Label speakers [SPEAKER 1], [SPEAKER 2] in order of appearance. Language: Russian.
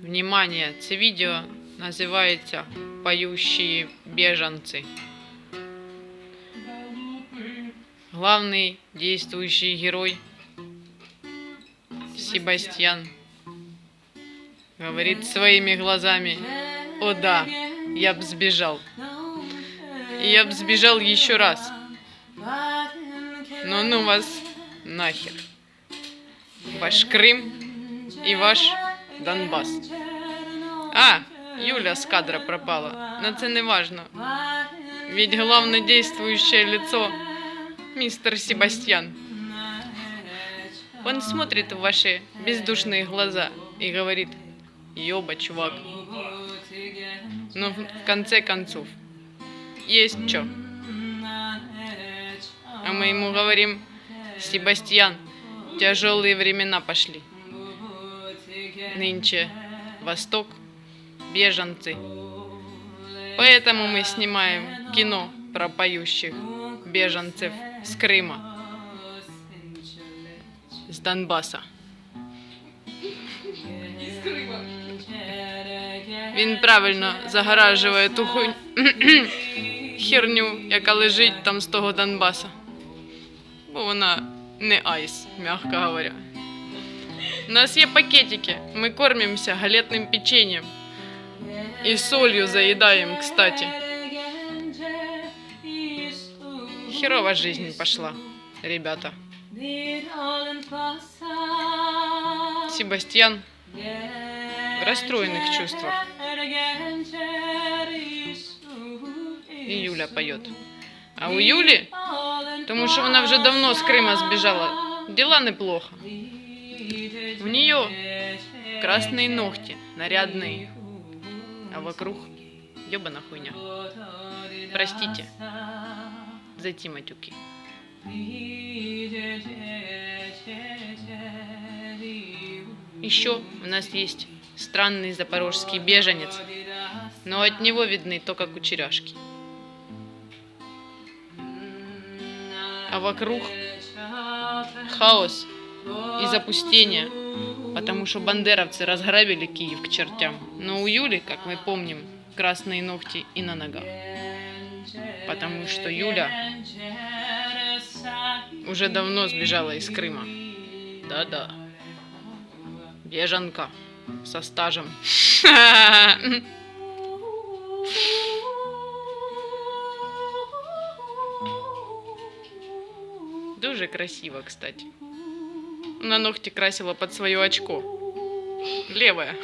[SPEAKER 1] Внимание, це відео називається «Поющие беженцы». Главный действующий герой Себастьян говорит своими глазами, «О да, я б сбежал. И я б сбежал еще раз. Но ну вас нахер. Ваш Крым и ваш Донбас. А, Юля з кадра пропала. Но це не важно. Ведь главное действующее лицо мистер Себастьян. Он смотрит в ваши бездушные глаза и говорит, ёба, чувак. Но в конце концов, есть что. А мы ему говорим, Себастьян, тяжелые времена пошли. Нынче Восток, беженцы. Поэтому мы снимаем кино про поющих беженцев с Крыма, с Донбасса. Він правильно загоражує ту хуй... херню, яка лежить там з того Донбаса. Бо вона не айс, мягко говоря. У нас є пакетики, ми кормимося галетним печеньем. І солью заїдаємо, кстати. Херова жизнь пошла, ребята. Себастьян в расстроенных чувствах. І Юля поет. А у Юлі, тому що вона вже давно з Крима збіжала, дела неплохо. У нее красные ногти, нарядные, а вокруг ебана хуйня. Простите за ті матюки. Еще у нас есть странный запорожский беженец, но от него видны только кучеряшки. А вокруг хаос и запустение, потому что бандеровцы разграбили Киев к чертям. Но у Юли, как мы помним, красные ногти и на ногах. Потому что Юля уже давно сбежала из Крыма. Да-да. Беженка со стажем. Дуже красиво, кстати. На ногти красила под свое очко. Левое.